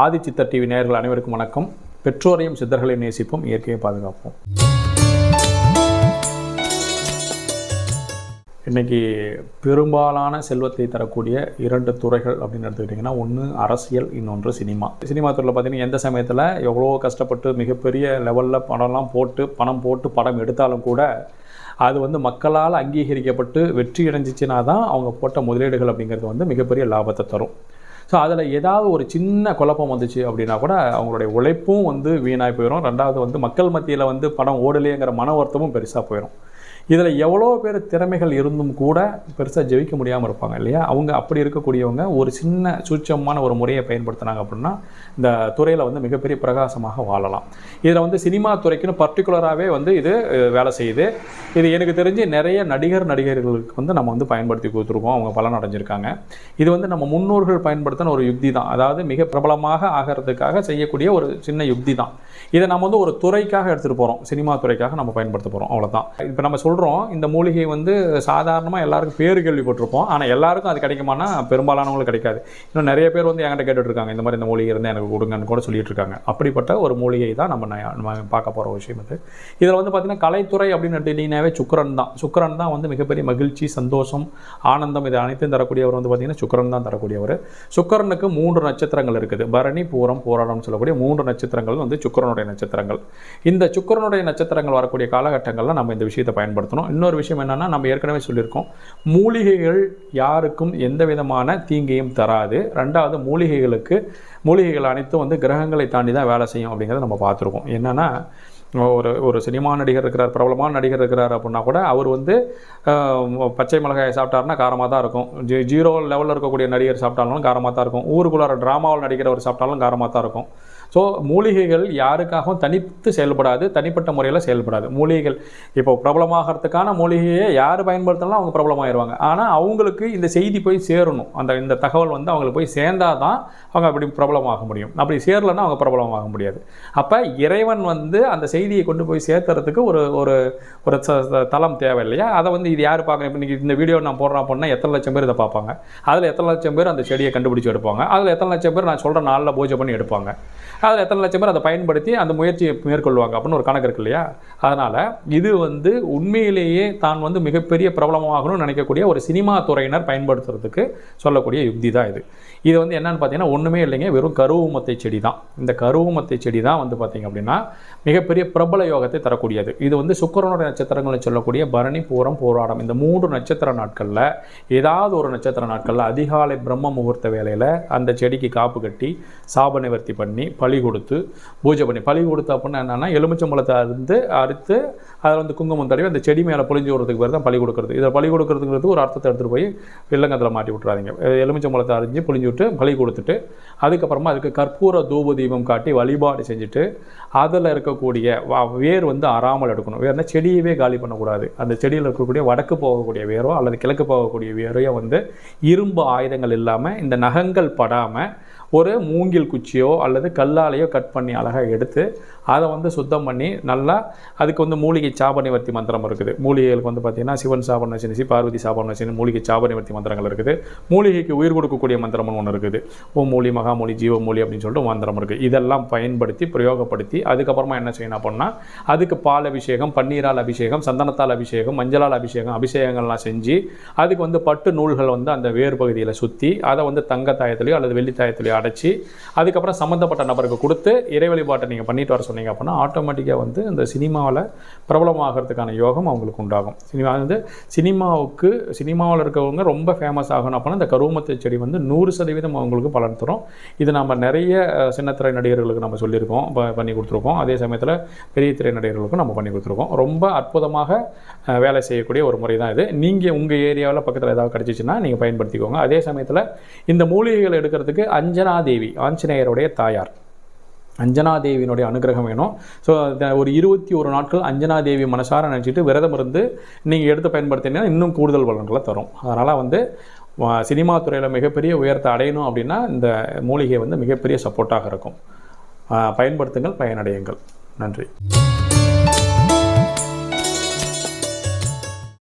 ஆதிச்சித்தர் TV நேயர்கள் அனைவருக்கும் வணக்கம். பெற்றோரையும் சித்தர்களையும் நேசிப்போம் இயற்கையை பாதுகாப்போம். இன்னைக்கு பெரும்பாலான செல்வத்தை தரக்கூடிய இரண்டு துறைகள் அப்படின்னு எடுத்துக்கிட்டிங்கன்னா ஒன்று அரசியல் இன்னொன்று சினிமா. சினிமா துறையில் பார்த்தீங்கன்னா எந்த சமயத்தில் எவ்வளோ கஷ்டப்பட்டு மிகப்பெரிய லெவலில் படம்லாம் போட்டு பணம் போட்டு படம் எடுத்தாலும் கூட அது வந்து மக்களால் அங்கீகரிக்கப்பட்டு வெற்றி அடைஞ்சிச்சின்னா தான் அவங்க போட்ட முதலீடுகள் அப்படிங்கிறது வந்து மிகப்பெரிய லாபத்தை தரும். ஸோ அதில் ஏதாவது ஒரு சின்ன குழப்பம் வந்துச்சு அப்படின்னா கூட அவங்களுடைய உழைப்பும் வந்து வீணாகி போயிடும் ரெண்டாவது வந்து மக்கள் மத்தியில் வந்து படம் ஓடலையேங்கிற மன வருத்தமும் பெருசாக போயிடும் இதில் எவ்வளோ பேர் திறமைகள் இருந்தும் கூட பெருசாக ஜெயிக்க முடியாமல் இருப்பாங்க இல்லையா? அவங்க அப்படி இருக்கக்கூடியவங்க ஒரு சின்ன சூட்சமான ஒரு முறையை பயன்படுத்தினாங்க அப்படின்னா இந்த துறையில் வந்து மிகப்பெரிய பிரகாசமாக வாழலாம். இதில் வந்து சினிமா துறைக்குன்னு பர்டிகுலராகவே வந்து இது வேலை செய்யுது. இது எனக்கு தெரிஞ்சு நிறைய நடிகர் நடிகர்களுக்கு வந்து நம்ம வந்து பயன்படுத்தி கொடுத்துருக்கோம். அவங்க பலன் அடைஞ்சிருக்காங்க. இது வந்து நம்ம முன்னோர்கள் பயன்படுத்தின ஒரு யுக்தி தான். அதாவது மிக பிரபலமாக ஆகிறதுக்காக செய்யக்கூடிய ஒரு சின்ன யுக்தி தான். இதை நம்ம வந்து ஒரு துறைக்காக எடுத்துகிட்டு போகிறோம் சினிமா துறைக்காக நம்ம பயன்படுத்த போகிறோம் அவ்வளோதான் இப்போ நம்ம நம்ம சொல்கிறோம் இந்த மூலிகை வந்து சாதாரணமாக எல்லாருக்கும் பேர் கேள்விப்பட்டிருப்போம். ஆனால் எல்லாருக்கும் அது கிடைக்குமானா பெரும்பாலானவங்களுக்கு கிடைக்காது. இன்னும் நிறைய பேர் வந்து என்கிட்ட கேட்டுட்ருக்காங்க இந்த மாதிரி இந்த மூலிகை இருந்தால் எனக்கு கொடுங்கன்னு கூட சொல்லிட்டு இருக்காங்க அப்படிப்பட்ட ஒரு மூலிகை தான் நம்ம நம்ம பார்க்க போகிற விஷயம் இது. இதில் வந்து பார்த்திங்கன்னா கலைத்துறை அப்படின்னு எடுத்துக்கிட்டிங்கனாவே சுக்கரன் தான். சுக்கரன் தான் வந்து மிகப்பெரிய மகிழ்ச்சி சந்தோஷம் ஆனந்தம் இது அனைத்தையும் தரக்கூடியவர் வந்து பார்த்திங்கன்னா சுக்கரன் தான் தரக்கூடியவர். சுக்கரனுக்கு மூன்று நட்சத்திரங்கள் இருக்குது. பரணி பூரம் போராடம்னு சொல்லக்கூடிய மூன்று நட்சத்திரங்கள் வந்து சுக்கரனுடைய நட்சத்திரங்கள். இந்த சுக்கரனுடைய நட்சத்திரங்கள் வரக்கூடிய காலகட்டங்களில் நம்ம இந்த விஷயத்தை பயன்படுத்தணும். இன்னொரு விஷயம் என்னென்னா நம்ம ஏற்கனவே சொல்லியிருக்கோம் மூலிகைகள் யாருக்கும் எந்த விதமான தீங்கையும் தராது. ரெண்டாவது மூலிகைகளுக்கு மூலிகைகள் அனைத்தும் வந்து கிரகங்களை தாண்டி தான் வேலை செய்யும் அப்படிங்கிறத நம்ம பார்த்துருக்கோம். என்னென்னா ஒரு ஒரு சினிமா நடிகர் இருக்கிறார் பிரபலமான நடிகர் இருக்கிறார் அப்படின்னா கூட அவர் வந்து பச்சை மிளகாய் சாப்பிட்டாருன்னா காரமாக தான் இருக்கும். ஜீ ஜீரோ லெவலில் இருக்கக்கூடிய நடிகர் சாப்பிட்டாலும் காரமாக தான் இருக்கும். ஊருக்குள்ளார ட்ராமாவில் நடிக்கிறவர் சாப்பிட்டாலும் காரமாக தான் இருக்கும். ஸோ மூலிகைகள் யாருக்காகவும் தனித்து செயல்படாது தனிப்பட்ட முறையில் செயல்படாது. மூலிகைகள் இப்போ பிரபலமாகறதுக்கான மூலிகையை யார் பயன்படுத்தினாலும் அவங்க பிரபலமாகிடுவாங்க ஆனால் அவங்களுக்கு இந்த செய்தி போய் சேரணும். அந்த இந்த தகவல் வந்து அவங்களுக்கு போய் சேர்ந்தால் தான் அவங்க அப்படி பிரபலமாக முடியும். அப்படி சேரலைன்னா அவங்க பிரபலமாக முடியாது. அப்போ இறைவன் வந்து அந்த செய்தி செய்தியை கொண்டு போய் சேர்த்துறதுக்கு ஒரு ஒரு ஒரு தளம் தேவை இல்லையா அதை வந்து இது யார் பார்க்கணும் இப்போ நீங்கள் இந்த வீடியோ நான் போடுறேன் அப்படின்னா எத்தனை லட்சம் பேர் இதை பார்ப்பாங்க. அதில் எத்தனை லட்சம் பேர் அந்த செடியை கண்டுபிடிச்சி எடுப்பாங்க. அதில் எத்தனை லட்சம் பேர் நான் சொல்கிற நாளில் பூஜை பண்ணி எடுப்பாங்க. அதில் எத்தனை லட்சம் பேர் அதை பயன்படுத்தி அந்த முயற்சியை மேற்கொள்வாங்க அப்படின்னு ஒரு கணக்கு இருக்கு இல்லையா? அதனால் இது வந்து உண்மையிலேயே தான் வந்து மிகப்பெரிய பிரபலமாகணும்னு நினைக்கக்கூடிய ஒரு சினிமா துறையினர் பயன்படுத்துறதுக்கு சொல்லக்கூடிய யுக்தி தான் இது. இது வந்து என்னென்னு பார்த்தீங்கன்னா ஒன்றுமே இல்லைங்க வெறும் கருவுமத்தை செடி தான் இந்த கருவுமத்தை செடி தான் வந்து பார்த்தீங்க அப்படின்னா மிகப்பெரிய பிரபல யோகத்தை தரக்கூடியது. இது வந்து சுக்கரனுடைய நட்சத்திரங்களை சொல்லக்கூடிய பரணி பூரம் போராடம். இந்த மூன்று நட்சத்திர நாட்களில் ஏதாவது ஒரு நட்சத்திர நாட்களில் அதிகாலை பிரம்ம முகூர்த்த வேலையில் அந்த செடிக்கு காப்பு கட்டி சாப நிவர்த்தி பண்ணி பழி கொடுத்து பூஜை பண்ணி பழி கொடுத்து அப்படின்னா என்னென்னா எலுமிச்சம்பழத்தை அறுந்து அறுத்து அதில் வந்து குங்குமம் தடவி அந்த செடி மேலே பொழிஞ்சு விடுறதுக்கு பேர் தான் பழி கொடுக்குறது. இதில் பழி கொடுக்குறதுங்கிறது ஒரு அர்த்தத்தை எடுத்துகிட்டு போய் வில்லங்கத்தில் மாட்டி விட்றாதீங்க எலுமிச்சம்பழத்தை அரிஞ்சு பொழிஞ்சு விட்டு பலி கொடுத்துட்டு அதுக்கப்புறமா அதுக்கு கற்பூர தூப தீபம் காட்டி வழிபாடு செஞ்சுட்டு அதில் இருக்கக்கூடிய வேர் வந்து அறாமல் எடுக்கணும். வேர்னா செடியவே காலி பண்ணக்கூடாது. அந்த செடியில் இருக்கக்கூடிய வடக்கு போகக்கூடிய வேரோ அல்லது கிழக்கு போகக்கூடிய வேரையோ வந்து இரும்பு ஆயுதங்கள் இல்லாமல் இந்த நகங்கள் படாமல் ஒரு மூங்கில் குச்சியோ அல்லது கல்லாலையோ கட் பண்ணி அழகாக எடுத்து அதை வந்து சுத்தம் பண்ணி நல்லா அதுக்கு வந்து மூலிகை சாபநிவர்த்தி மந்திரம் இருக்குது. மூலிகைகளுக்கு வந்து பார்த்திங்கன்னா சிவன் சாபன நசினிசி பார்வதி சாபன நசினி மூலிகை சாபநிவர்த்தி மந்திரங்கள் இருக்குது. மூலிகைக்கு உயிர் கொடுக்கக்கூடிய மந்திரம்னு ஒன்று இருக்குது. ஓ மூலி மகாமூலி ஜீவமூலி அப்படின்னு சொல்லிட்டு மந்திரம் இருக்குது இதெல்லாம் பயன்படுத்தி பிரயோகப்படுத்தி அதுக்கப்புறமா என்ன செய்யணும் அப்படின்னா அதுக்கு பால் அபிஷேகம் பன்னீரால் அபிஷேகம் சந்தனத்தால் அபிஷேகம் மஞ்சளால் அபிஷேகம் அபிஷேகங்கள்லாம் செஞ்சு அதுக்கு வந்து பட்டு நூல்கள் வந்து அந்த வேர் பகுதியில் சுற்றி அதை வந்து தங்க தாயத்துலையோ அல்லது வெள்ளி அடைச்சி அதுக்கப்புறம் சம்மந்தப்பட்ட நபருக்கு கொடுத்து இறை வழிபாட்டை நீங்கள் பண்ணிட்டு வர சொன்னீங்க அப்படின்னா ஆட்டோமேட்டிக்காக வந்து இந்த சினிமாவில் பிரபலமாகிறதுக்கான யோகம் அவங்களுக்கு உண்டாகும். சினிமா வந்து சினிமாவுக்கு சினிமாவில் இருக்கவங்க ரொம்ப ஃபேமஸ் ஆகணும் அப்படின்னா இந்த கருவமத்தை செடி வந்து நூறு சதவீதம் அவங்களுக்கு பலன் தரும். இது நம்ம நிறைய சின்னத்திரை நடிகர்களுக்கு நம்ம சொல்லியிருக்கோம் பண்ணி கொடுத்துருக்கோம். அதே சமயத்தில் பெரிய திரை நடிகர்களுக்கும் நம்ம பண்ணி கொடுத்துருக்கோம். ரொம்ப அற்புதமாக வேலை செய்யக்கூடிய ஒரு முறை தான் இது. நீங்கள் உங்கள் ஏரியாவில் பக்கத்தில் ஏதாவது கிடச்சிச்சின்னா நீங்கள் பயன்படுத்திக்கோங்க. அதே சமயத்தில் இந்த மூலிகைகளை எடுக்கிறதுக்கு அஞ்சனா தேவி ஆஞ்சநேயருடைய தாயார். அஞ்சனா தேவியினுடைய அனுகிரகம் வேணும். ஸோ ஒரு இருபத்தி ஒரு நாட்கள் அஞ்சனா தேவி மனசார நினச்சிட்டு விரதம் இருந்து நீங்கள் எடுத்து பயன்படுத்தினீங்கன்னா இன்னும் கூடுதல் பலன்களை தரும். அதனால் வந்து சினிமா துறையில் மிகப்பெரிய உயரத்தை அடையணும் அப்படின்னா இந்த மூலிகை வந்து மிகப்பெரிய சப்போர்ட்டாக இருக்கும். பயன்படுத்துங்கள் பயனடையுங்கள். நன்றி.